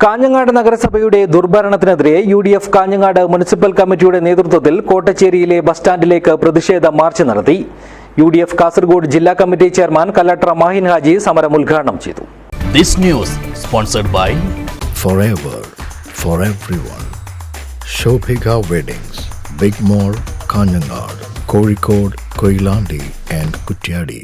കാഞ്ഞങ്ങാട് നഗരസഭയുടെ ദുർഭരണത്തിനെതിരെ U D F Kanhangad municipal കമ്മിറ്റിയുടെ നേതൃത്വത്തിൽ കോട്ടച്ചേരിയിലെ ബസ് സ്റ്റാൻഡിലേക്ക് പ്രതിഷേധ മാർച്ച് നടത്തി യു ഡി എഫ് കാസർഗോഡ് ജില്ലാ committee chairman collector Mahin Haji സമരം ഉദ്ഘാടനം ചെയ്തു This news sponsored by forever for everyone. Shobhika Weddings, Big mall Kanhangad Kozhikode Koilandi and Kutyadi.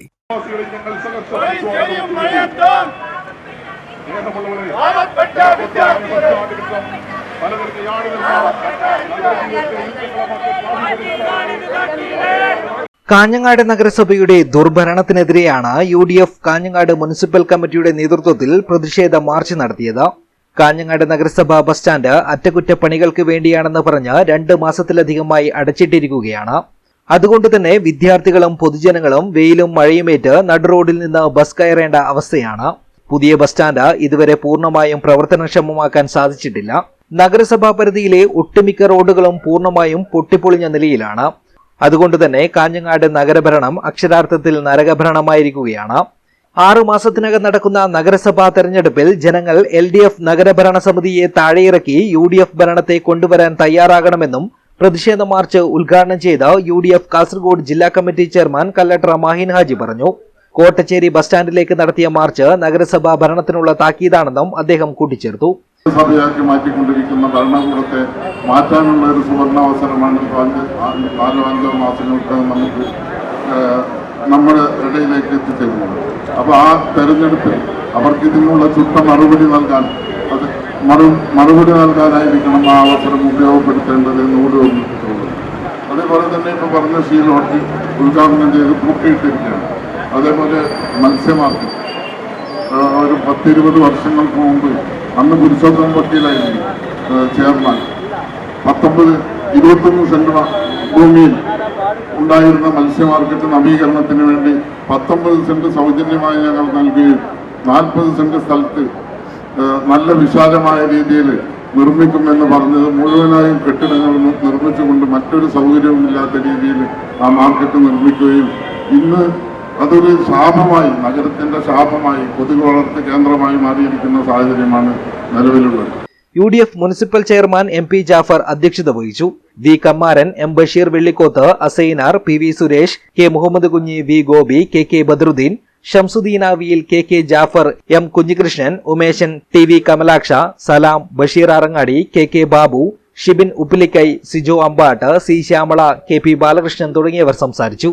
Kanhangad നഗരസഭയുടെ ദുർഭരണത്തിനെതിരെയാണ് U D F Kanhangad municipal കമ്മിറ്റിയുടെ നേതൃത്വത്തിൽ പ്രതിഷേധ മാർച്ച് നടത്തിയത്. കാഞ്ഞങ്ങാട് നഗരസഭാ ബസ് സ്റ്റാൻഡ് അറ്റകുറ്റപ്പണികൾക്ക് വേണ്ടിയാണെന്ന് പറഞ്ഞ് രണ്ട് മാസത്തിലധികമായി അടച്ചിട്ടിരിക്കുകയാണ്. അതുകൊണ്ട് തന്നെ വിദ്യാർത്ഥികളും പൊതുജനങ്ങളും വെയിലും മഴയുമേറ്റ് നടുറോഡിൽ നിന്ന് ബസ് കയറേണ്ട അവസ്ഥയാണ്. പുതിയ ബസ് സ്റ്റാൻഡ് ഇതുവരെ പൂർണമായും പ്രവർത്തനക്ഷമമാക്കാൻ സാധിച്ചിട്ടില്ല. നഗരസഭാ പരിധിയിലെ ഒട്ടുമിക്ക റോഡുകളും പൂർണമായും പൊട്ടിപ്പൊളിഞ്ഞ നിലയിലാണ്. അതുകൊണ്ട് തന്നെ കാഞ്ഞങ്ങാട് നഗരഭരണം അക്ഷരാർത്ഥത്തിൽ നരകഭരണമായിരിക്കുകയാണ്. ആറു മാസത്തിനകം നടക്കുന്ന നഗരസഭാ തെരഞ്ഞെടുപ്പിൽ ജനങ്ങൾ എൽ ഡി എഫ് നഗരഭരണ സമിതിയെ താഴെയിറക്കി യു ഡി എഫ് ഭരണത്തെ കൊണ്ടുവരാൻ തയ്യാറാകണമെന്നും പ്രതിഷേധ മാർച്ച് ഉദ്ഘാടനം ചെയ്ത യു ഡി എഫ് കാസർഗോഡ് ജില്ലാ കമ്മിറ്റി ചെയർമാൻ കല്ലട്ട മാഹിൻ ഹാജി പറഞ്ഞു. കോട്ടച്ചേരി ബസ് സ്റ്റാൻഡിലേക്ക് നടത്തിയ മാർച്ച് നഗരസഭാ ഭരണത്തിനുള്ള താക്കീതാണെന്നും അദ്ദേഹം കൂട്ടിച്ചേർത്തു. സഭയാക്കി മാറ്റിക്കൊണ്ടിരിക്കുന്ന ഭരണകൂടത്തെ മാറ്റാനുള്ള ഒരു സുവർണാവസരമാണ് നാലോ അഞ്ചോ മാസങ്ങൾക്ക് നമുക്ക് നമ്മുടെ ഇടയിലേക്ക് എത്തിച്ചേരുന്നത്. അപ്പോൾ ആ തെരഞ്ഞെടുപ്പിൽ അവർക്ക് ഇതിനുള്ള ചുട്ട മറുപടി നൽകാൻ അത് മറു മറുപടി നൽകാനായിരിക്കണം ആ അവസരം ഉപയോഗപ്പെടുത്തേണ്ടത് എന്ന് കൂടി ഓർമ്മിപ്പിച്ചുള്ളത് അതേപോലെ തന്നെ ഇപ്പോൾ പറഞ്ഞ ഷീ ഉദ്ഘാടനം ചെയ്ത് പൂട്ടിയിട്ടിരിക്കുകയാണ്. അതേപോലെ മത്സ്യമാർഗം ഒരു പത്തിരുപത് വർഷങ്ങൾക്ക് മുമ്പ് അന്ന് പുരുഷോത്തമ വക്കീലായിരുന്നു ചെയർമാൻ. പത്തൊമ്പത് ഇരുപത്തൊന്ന് സെന്റ് ഭൂമിയിൽ ഉണ്ടായിരുന്ന മത്സ്യ മാർക്കറ്റ് നവീകരണത്തിന് വേണ്ടി പത്തൊമ്പത് സെന്റ് സൗജന്യമായി ഞങ്ങൾ നൽകുകയും നാൽപ്പത് സെന്റ് സ്ഥലത്ത് നല്ല വിശാലമായ രീതിയിൽ നിർമ്മിക്കുമെന്ന് പറഞ്ഞത് മുഴുവനായും കെട്ടിടങ്ങൾ നിർമ്മിച്ചുകൊണ്ട് മറ്റൊരു സൗകര്യവുമില്ലാത്ത രീതിയിൽ ആ മാർക്കറ്റ് നിർമ്മിക്കുകയും ഇന്ന് അതൊരു ശാപമായി നഗരത്തിന്റെ ശാപമായി കൊതുക് വളർത്ത് കേന്ദ്രമായി മാറിയിരിക്കുന്ന സാഹചര്യമാണ് നിലവിലുള്ളത്. U D F municipal chairman M P Jaffar അധ്യക്ഷത വഹിച്ചു. V Kammaran M Basheer Vellikoth Asainar P V Suresh K Muhammad Kunhi V Gopi K K Badaruddin Shamsuddin Aviyil K K Jaffar M Kunhikrishnan Umeshan T V Kamalaksha Salam Basheer Arangadi K K Babu Shibin Uppilikai Sijo Ambattu C Shyamala K P Balakrishnan തുടങ്ങിയവർ സംസാരിച്ചു.